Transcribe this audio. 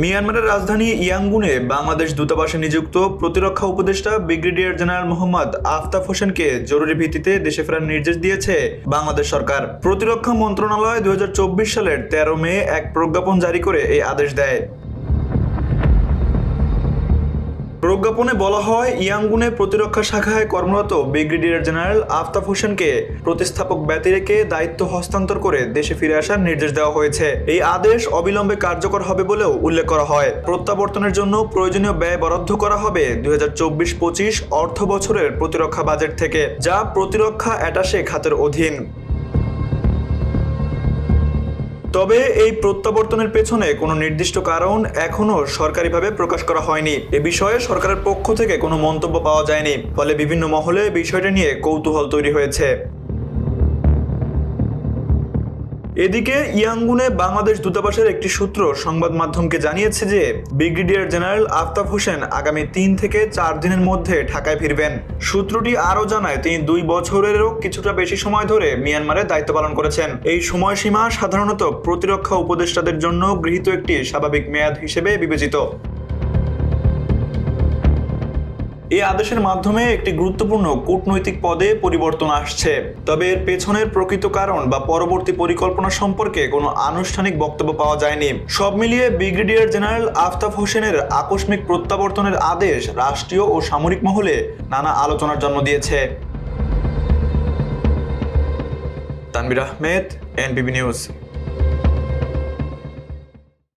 মিয়ানমারের রাজধানী ইয়াঙ্গুনে বাংলাদেশ দূতাবাসে নিযুক্ত প্রতিরক্ষা উপদেষ্টা ব্রিগেডিয়ার জেনারেল মোহাম্মদ আফতাব হোসেনকে জরুরি ভিত্তিতে দেশে ফেরার নির্দেশ দিয়েছে বাংলাদেশ সরকার। প্রতিরক্ষা মন্ত্রণালয় দু হাজার চব্বিশ সালের তেরো মে এক প্রজ্ঞাপন জারি করে এই আদেশ দেয়। প্রজ্ঞাপনে বলা হয় ইয়াঙ্গুনে প্রতিরক্ষা শাখায় কর্মরত ব্রিগেডিয়ার জেনারেল আফতাব হোসেনকে প্রতিস্থাপক ব্যতি রেখে দায়িত্ব হস্তান্তর করে দেশে ফিরে আসার নির্দেশ দেওয়া হয়েছে। এই আদেশ অবিলম্বে কার্যকর হবে বলেও উল্লেখ করা হয়। প্রত্যাবর্তনের জন্য প্রয়োজনীয় ব্যয় বরাদ্দ করা হবে দুই হাজার চব্বিশ পঁচিশ অর্থ বছরের প্রতিরক্ষা বাজেট থেকে, যা প্রতিরক্ষা অ্যাটাশে খাতের অধীন। তবে এই প্রত্যাবর্তনের পেছনে কোনো নির্দিষ্ট কারণ এখনও সরকারিভাবে প্রকাশ করা হয়নি। এ বিষয়ে সরকারের পক্ষ থেকে কোনো মন্তব্য পাওয়া যায়নি। ফলে বিভিন্ন মহলে বিষয়টি নিয়ে কৌতূহল তৈরি হয়েছে। এদিকে ইয়াঙ্গুনে বাংলাদেশ দূতাবাসের একটি সূত্র সংবাদ মাধ্যমকে জানিয়েছে যে, ব্রিগেডিয়ার জেনারেল আফতাব হোসেন আগামী তিন থেকে চার দিনের মধ্যে ঢাকায় ফিরবেন। সূত্রটি আরও জানায়, তিনি দুই বছরেরও কিছুটা বেশি সময় ধরে মিয়ানমারে দায়িত্ব পালন করেছেন। এই সময়সীমা সাধারণত প্রতিরক্ষা উপদেষ্টাদের জন্য গৃহীত একটি স্বাভাবিক মেয়াদ হিসেবে বিবেচিত। এই আদেশের মাধ্যমে একটি গুরুত্বপূর্ণ কূটনৈতিক পদে পরিবর্তন আসছে। তবে এর পেছনের প্রকৃত কারণ বা পরবর্তী পরিকল্পনা সম্পর্কে কোনো আনুষ্ঠানিক বক্তব্য পাওয়া যায়নি। সব মিলিয়ে ব্রিগেডিয়ার জেনারেল আফতাব হোসেনের আকস্মিক প্রত্যাবর্তনের আদেশ রাষ্ট্রীয় ও সামরিক মহলে নানা আলোচনার জন্ম দিয়েছে। Tanvir Ahmed NPB news.